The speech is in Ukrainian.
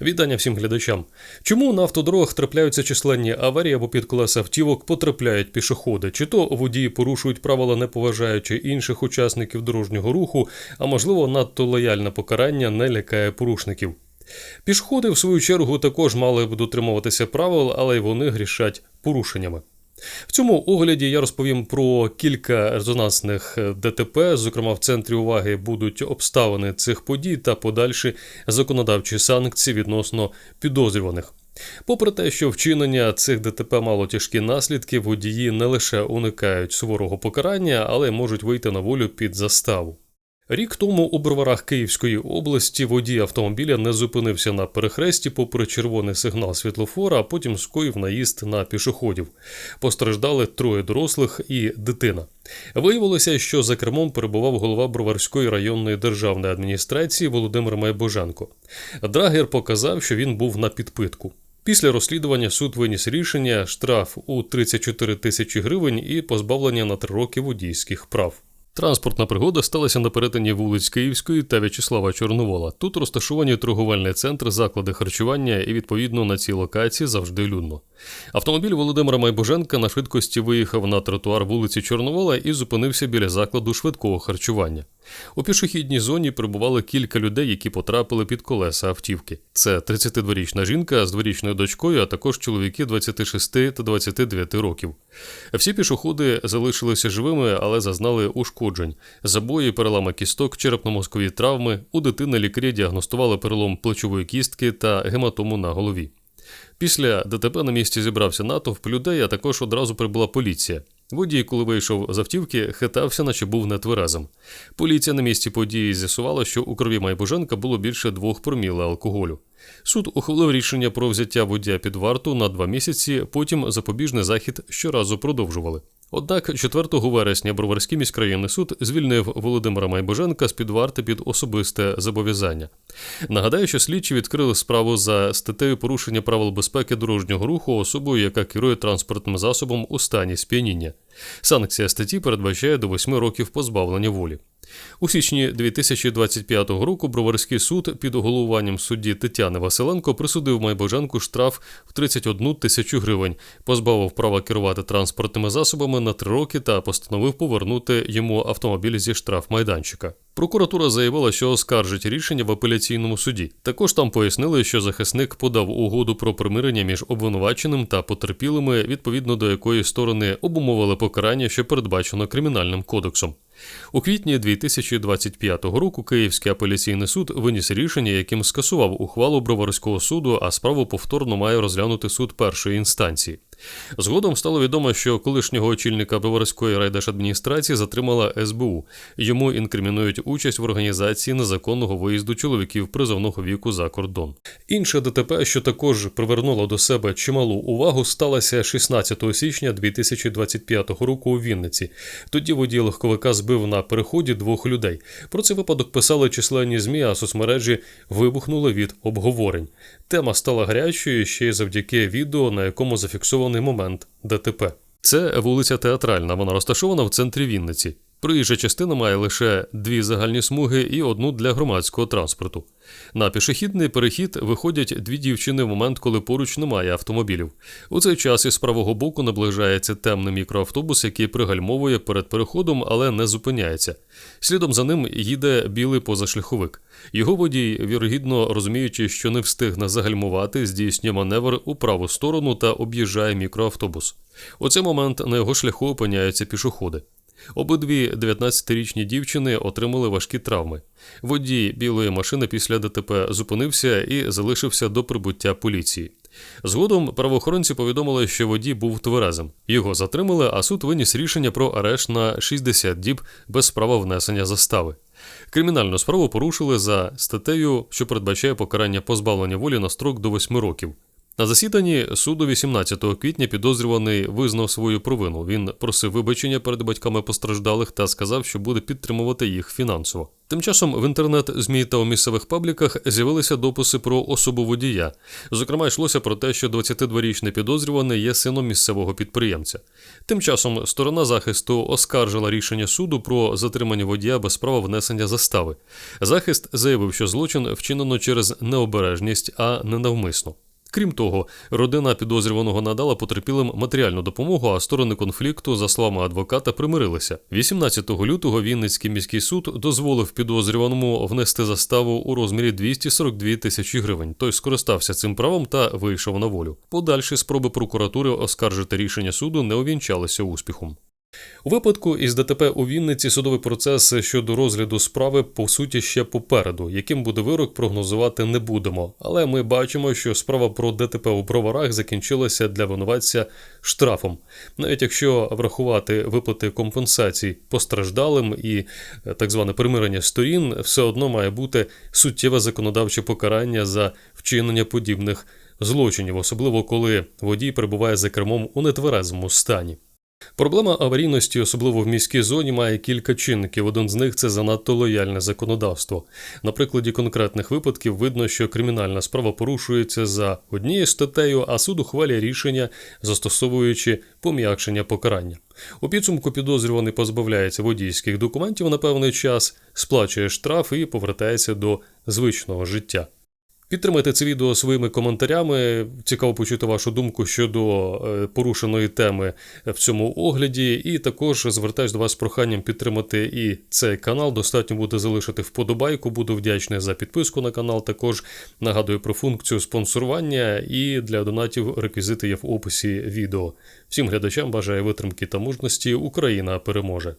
Вітання всім глядачам. Чому на автодорогах трапляються численні аварії або під колеса автівок потрапляють пішоходи? Чи то водії порушують правила, не поважаючи інших учасників дорожнього руху, а можливо надто лояльне покарання не лякає порушників? Пішоходи, в свою чергу, також мали б дотримуватися правил, але й вони грішать порушеннями. В цьому огляді я розповім про кілька резонансних ДТП. Зокрема, в центрі уваги будуть обставини цих подій та подальші законодавчі санкції відносно підозрюваних. Попри те, що вчинення цих ДТП мало тяжкі наслідки, водії не лише уникають суворого покарання, але й можуть вийти на волю під заставу. Рік тому у броварах Київської області водій автомобіля не зупинився на перехресті попри червоний сигнал світлофора, а потім скоїв наїзд на пішоходів. Постраждали троє дорослих і дитина. Виявилося, що за кермом перебував голова Броварської районної державної адміністрації Володимир Майбоженко. Драгер показав, що він був на підпитку. Після розслідування суд виніс рішення штраф у 34 тисячі гривень і позбавлення на три роки водійських прав. Транспортна пригода сталася на перетині вулиць Київської та В'ячеслава Чорновола. Тут розташовані торговельний центр, заклади харчування і відповідно на цій локації завжди людно. Автомобіль Володимира Майбоженка на швидкості виїхав на тротуар вулиці Чорновола і зупинився біля закладу швидкого харчування. У пішохідній зоні перебували кілька людей, які потрапили під колеса автівки. Це 32-річна жінка з дворічною дочкою, а також чоловіки 26 та 29 років. Всі пішоходи залишилися живими, але зазнали ушкоджень: забої, перелами кісток, черепно-мозкові травми. У дитини лікарі діагностували перелом плечової кістки та гематому на голові. Після ДТП на місці зібрався натовп людей, а також одразу прибула поліція. Водій, коли вийшов з автівки, хитався, наче був нетверезим. Поліція на місці події з'ясувала, що у крові Майбуженка було більше двох проміла алкоголю. Суд ухвалив рішення про взяття водія під варту на два місяці, потім запобіжний захід щоразу продовжували. Однак 4 вересня Броварський міськрайонний суд звільнив Володимира Майбоженка з під варти під особисте зобов'язання. Нагадаю, що слідчі відкрили справу за статтею порушення правил безпеки дорожнього руху особою, яка керує транспортним засобом у стані сп'яніння. Санкція статті передбачає до 8 років позбавлення волі. У січні 2025 року Броварський суд під головуванням судді Тетяни Василенко присудив Майбоженку штраф в 31 тисячу гривень, позбавив права керувати транспортними засобами на три роки та постановив повернути йому автомобіль зі штрафмайданчика. Прокуратура заявила, що оскаржить рішення в апеляційному суді. Також там пояснили, що захисник подав угоду про примирення між обвинуваченим та потерпілими, відповідно до якої сторони обумовили покарання, що передбачено кримінальним кодексом. У квітні 2025 року Київський апеляційний суд виніс рішення, яким скасував ухвалу Броварського суду, а справу повторно має розглянути суд першої інстанції. Згодом стало відомо, що колишнього очільника Броварської райдержадміністрації затримала СБУ. Йому інкримінують участь в організації незаконного виїзду чоловіків призовного віку за кордон. Інше ДТП, що також привернуло до себе чималу увагу, сталося 16 січня 2025 року у Вінниці. Тоді водій легковика збив на переході двох людей. Про цей випадок писали численні змі, а соцмережі вибухнули від обговорень. Тема стала гарячою ще й завдяки відео, на якому зафіксований момент ДТП. Це вулиця Театральна. Вона розташована в центрі Вінниці. Проїжджа частина має лише дві загальні смуги і одну для громадського транспорту. На пішохідний перехід виходять дві дівчини в момент, коли поруч немає автомобілів. У цей час із правого боку наближається темний мікроавтобус, який пригальмовує перед переходом, але не зупиняється. Слідом за ним їде білий позашляховик. Його водій, вірогідно розуміючи, що не встигне загальмувати, здійснює маневр у праву сторону та об'їжджає мікроавтобус. У цей момент на його шляху опиняються пішоходи. Обидві 19-річні дівчини отримали важкі травми. Водій білої машини після ДТП зупинився і залишився до прибуття поліції. Згодом правоохоронці повідомили, що водій був тверезим. Його затримали, а суд виніс рішення про арешт на 60 діб без права внесення застави. Кримінальну справу порушили за статтею, що передбачає покарання позбавлення волі на строк до 8 років. На засіданні суду 18 квітня підозрюваний визнав свою провину. Він просив вибачення перед батьками постраждалих та сказав, що буде підтримувати їх фінансово. Тим часом в інтернет-змі та у місцевих пабліках з'явилися дописи про особу водія. Зокрема, йшлося про те, що 22-річний підозрюваний є сином місцевого підприємця. Тим часом сторона захисту оскаржила рішення суду про затримання водія без права внесення застави. Захист заявив, що злочин вчинено через необережність, а не навмисно. Крім того, родина підозрюваного надала потерпілим матеріальну допомогу, а сторони конфлікту, за словами адвоката, примирилися. 18 лютого Вінницький міський суд дозволив підозрюваному внести заставу у розмірі 242 тисячі гривень. Той скористався цим правом та вийшов на волю. Подальші спроби прокуратури оскаржити рішення суду не увінчалися успіхом. У випадку із ДТП у Вінниці судовий процес щодо розгляду справи по суті ще попереду. Яким буде вирок, прогнозувати не будемо. Але ми бачимо, що справа про ДТП у броварах закінчилася для винуватця штрафом. Навіть якщо врахувати виплати компенсацій постраждалим і е, так зване примирення сторін, все одно має бути суттєве законодавче покарання за вчинення подібних злочинів, особливо коли водій перебуває за кермом у нетверезому стані. Проблема аварійності, особливо в міській зоні, має кілька чинників. Один з них це занадто лояльне законодавство. На прикладі конкретних випадків видно, що кримінальна справа порушується за однією статтею, а суд ухвалює рішення, застосовуючи пом'якшення покарання. У підсумку підозрюваний позбавляється водійських документів на певний час, сплачує штраф і повертається до звичного життя. Підтримайте це відео своїми коментарями. Цікаво почути вашу думку щодо е, порушеної теми в цьому огляді. І також звертаюсь до вас з проханням підтримати і цей канал. Достатньо буде залишити вподобайку. Буду вдячний за підписку на канал. Також нагадую про функцію спонсорування і для донатів реквізити є в описі відео. Всім глядачам бажаю витримки та мужності. Україна переможе!